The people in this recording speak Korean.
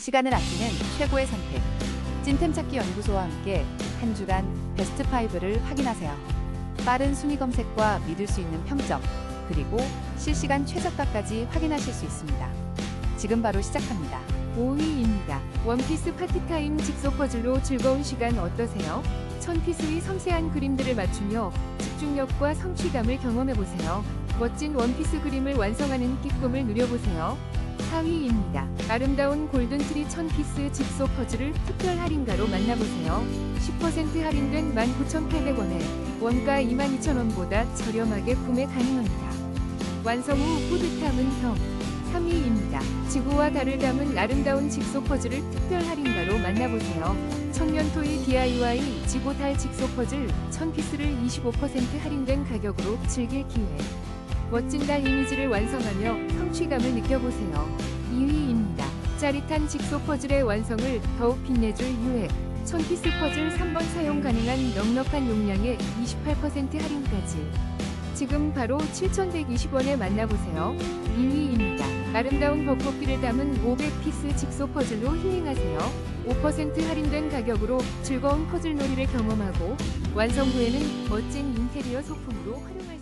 시간을 아끼는 최고의 선택. 찐템 찾기 연구소와 함께 한 주간 베스트 5를 확인하세요. 빠른 순위 검색과 믿을 수 있는 평점, 그리고 실시간 최저가까지 확인하실 수 있습니다. 지금 바로 시작합니다. 5위입니다. 원피스 파티타임 직소 퍼즐로 즐거운 시간 어떠세요? 천피스의 섬세한 그림들을 맞추며 집중력과 성취감을 경험해보세요. 멋진 원피스 그림을 완성하는 기쁨을 누려보세요. 4위입니다. 아름다운 골든트리 천피스 직소 퍼즐을 특별 할인가로 만나보세요. 10% 할인된 19,800원에 원가 22,000원보다 저렴하게 구매 가능합니다. 완성 후 뿌듯함은 형. 3위입니다. 지구와 달을 담은 아름다운 직소 퍼즐을 특별 할인가로 만나보세요. 천년토의 DIY 지구 달 직소 퍼즐 1000피스를 25% 할인된 가격으로 즐길 기회. 멋진 달 이미지를 완성하며 성취감을 느껴보세요. 2위입니다. 짜릿한 직소 퍼즐의 완성을 더욱 빛내줄 유해. 1000피스 퍼즐 3번 사용 가능한 넉넉한 용량에 28% 할인까지. 지금 바로 7,120원에 만나보세요. 2위입니다. 아름다운 벚꽃비를 담은 500피스 직소 퍼즐로 힐링하세요. 5% 할인된 가격으로 즐거운 퍼즐 놀이를 경험하고 완성 후에는 멋진 인테리어 소품으로 활용할 수